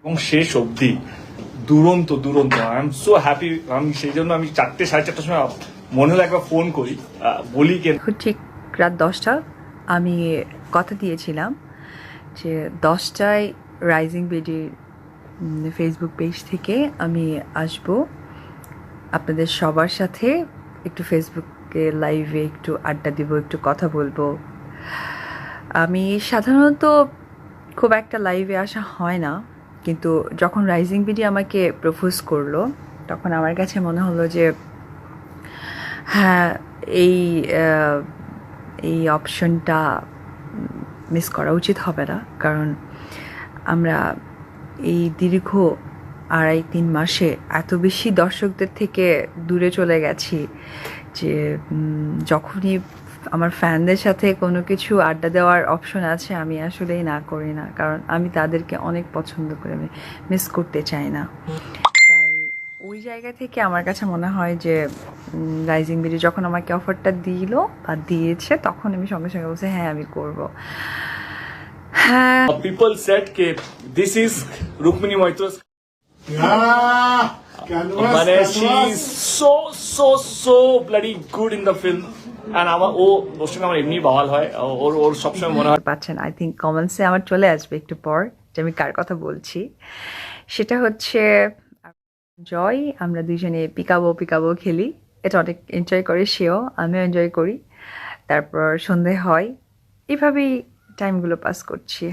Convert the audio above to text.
এবং শেষ অবধি, দুরন্ত দুরন্ত। আই এম সো হ্যাপি আমি সেই জন্য আমি চারটে, সাড়ে চারটার সময় মনে হলো একবার ফোন করি বলি কেন ঠিক রাত দশটা, আমি কথা দিয়েছিলাম যে দশটায় রাইজিং বেডির ফেসবুক পেজ থেকে আমি আসব। আপনাদের সবার সাথে একটু ফেসবুকে লাইভে একটু আড্ডা দিব, একটু কথা বলব। আমি সাধারণত খুব একটা লাইভে আসা হয় না। কিন্তু যখন রাইজিং বিডি আমাকে প্রপোজ করল, তখন আমার কাছে মনে হলো যে হ্যাঁ এই এই অপশনটা মিস করা উচিত হবে না। কারণ আমরা এই দীর্ঘ আড়াই তিন মাসে এত বেশি দর্শকদের থেকে দূরে চলে গেছি যে যখনই আমার ফ্যানদের সাথে কোনো কিছু আড্ডা দেওয়ার অপশন আছে, আমি আসলেই না করি না। কারণ আমি তাদেরকে অনেক পছন্দ করে মিস করতে চাই না। তাই ওই জায়গা থেকে আমার কাছে মনে হয় যে রাইজিং বিডি যখন আমাকে অফারটা দিল বা দিয়েছে, তখন আমি সঙ্গে সঙ্গে বলছি হ্যাঁ আমি করব। হ্যাঁ। People set K this is Rukmini Maitra Yeah, canvas, she canvas. So so so bloody good in the film and আমার ও ওর সঙ্গে আমার এমনি বাওয়াল হয়। ওর ওর সবসময় মনে হয় পাচ্ছেন আই থিঙ্ক কমেন্টসে আমার চলে আসবে একটু পর যে আমি কার কথা বলছি। সেটা হচ্ছে জয় আমরা দুইজনে পিকাবো পিকাবো খেলি। এটা অনেক এনজয় করে সেও আমিও এনজয় করি। তারপর সন্ধে হয়। এভাবেই টাইমগুলো পাস করছি।